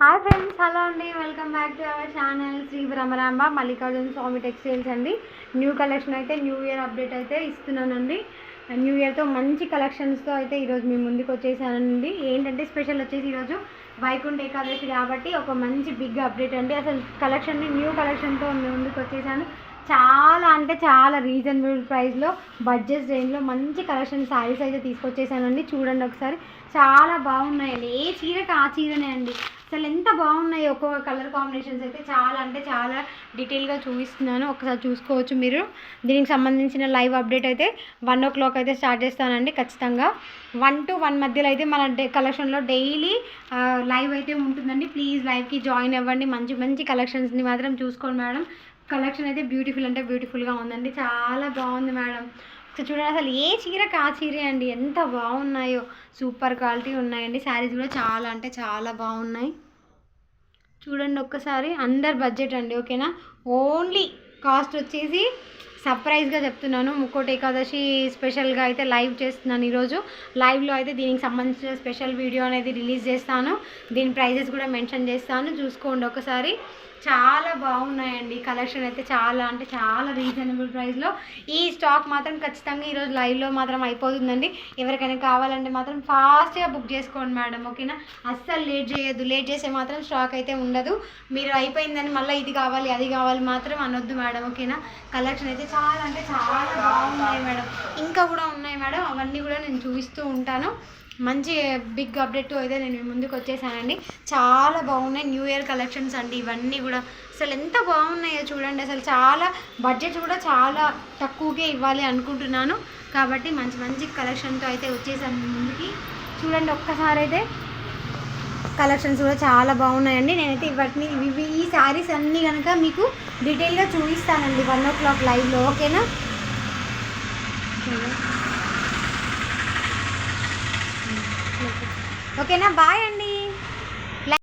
Hi friends hello అండి. Welcome back to our channel Sri Brahmaramba Mallikarjuna Swamy textiles అండి. New collection అయితే new year update అయితే ఇస్తున్నానండి. New ఇయర్తో మంచి కలెక్షన్స్తో అయితే ఈరోజు మీ ముందుకు వచ్చేసానండి. ఏంటంటే స్పెషల్ వచ్చేసి ఈరోజు వైకుంఠ ఏకాదశి కాబట్టి ఒక మంచి బిగ్ అప్డేట్ అండి. అసలు కలెక్షన్ని న్యూ కలెక్షన్తో మీ ముందుకు వచ్చేసాను. చాలా అంటే చాలా రీజనబుల్ ప్రైస్లో బడ్జెట్ రేంజ్లో మంచి కలెక్షన్ శారీస్ అయితే తీసుకొచ్చేసానండి. చూడండి ఒకసారి. చాలా బాగున్నాయండి. ఏ చీరకి ఆ చీరనే అండి? అసలు ఎంత బాగున్నాయి ఒక్కొక్క కలర్ కాంబినేషన్స్ అయితే చాలా అంటే చాలా డీటెయిల్గా చూపిస్తున్నాను. ఒకసారి చూసుకోవచ్చు మీరు. దీనికి సంబంధించిన లైవ్ అప్డేట్ అయితే వన్ ఓ క్లాక్ అయితే స్టార్ట్ చేస్తానండి ఖచ్చితంగా. వన్ టు వన్ మధ్యలో అయితే మన డే కలెక్షన్లో డైలీ లైవ్ అయితే ఉంటుందండి. ప్లీజ్ లైవ్కి జాయిన్ అవ్వండి. మంచి మంచి కలెక్షన్స్ని మాత్రం చూసుకోండి మేడం. కలెక్షన్ అయితే బ్యూటిఫుల్ అంటే బ్యూటిఫుల్గా ఉందండి. చాలా బాగుంది మేడం. ఒకసారి చూడండి అసలు ఏ చీరకు ఆ చీరే అండి? ఎంత బాగున్నాయో. సూపర్ క్వాలిటీ ఉన్నాయండి. శారీస్ కూడా చాలా అంటే చాలా బాగున్నాయి. చూడండి ఒక్కసారి అండర్ బడ్జెట్ అండి ఓకేనా? ఓన్లీ కాస్ట్ వచ్చేసి సర్ప్రైజ్గా చెప్తున్నాను. ముక్కోటి ఏకాదశి స్పెషల్గా అయితే లైవ్ చేస్తున్నాను ఈరోజు. లైవ్లో అయితే దీనికి సంబంధించిన స్పెషల్ వీడియో అనేది రిలీజ్ చేస్తాను. దీని ప్రైజెస్ కూడా మెన్షన్ చేస్తాను. చూసుకోండి ఒకసారి. చాలా బాగున్నాయండి. కలెక్షన్ అయితే చాలా అంటే చాలా రీజనబుల్ ప్రైస్లో. ఈ స్టాక్ మాత్రం ఖచ్చితంగా ఈరోజు లైవ్లో మాత్రం అయిపోతుందండి. ఎవరికైనా కావాలంటే మాత్రం ఫాస్ట్గా బుక్ చేసుకోండి మేడం ఓకేనా? అస్సలు లేట్ చేయొద్దు. లేట్ చేస్తే మాత్రం స్టాక్ అయితే ఉండదు. మీరు అయిపోయిందని మళ్ళీ ఇది కావాలి అది కావాలి మాత్రం అనొద్దు మేడం ఓకేనా? కలెక్షన్ అయితే చాలా అంటే చాలా బాగున్నాయి మేడం. ఇంకా కూడా ఉన్నాయి మేడం. అవన్నీ కూడా నేను చూపిస్తూ ఉంటాను. మంచి బిగ్ అప్డేట్ అయితే నేను ముందుకు వచ్చేసానండి. చాలా బాగున్నాయి న్యూ ఇయర్ కలెక్షన్స్ అండి. ఇవన్నీ కూడా అసలు ఎంత బాగున్నాయో చూడండి. అసలు చాలా బడ్జెట్ కూడా చాలా తక్కువకే ఇవ్వాలి అనుకుంటున్నాను. కాబట్టి మంచి మంచి కలెక్షన్తో అయితే వచ్చేసాను ముందుకి. చూడండి ఒక్కసారి అయితే కలెక్షన్స్ కూడా చాలా బాగున్నాయండి. నేనైతే వాటిని ఇవి ఈ శారీస్ అన్నీ కనుక మీకు డీటెయిల్గా చూపిస్తానండి వన్ ఓ క్లాక్ లైవ్లో ఓకేనా? ఓకేనా? బాయ్ అండి.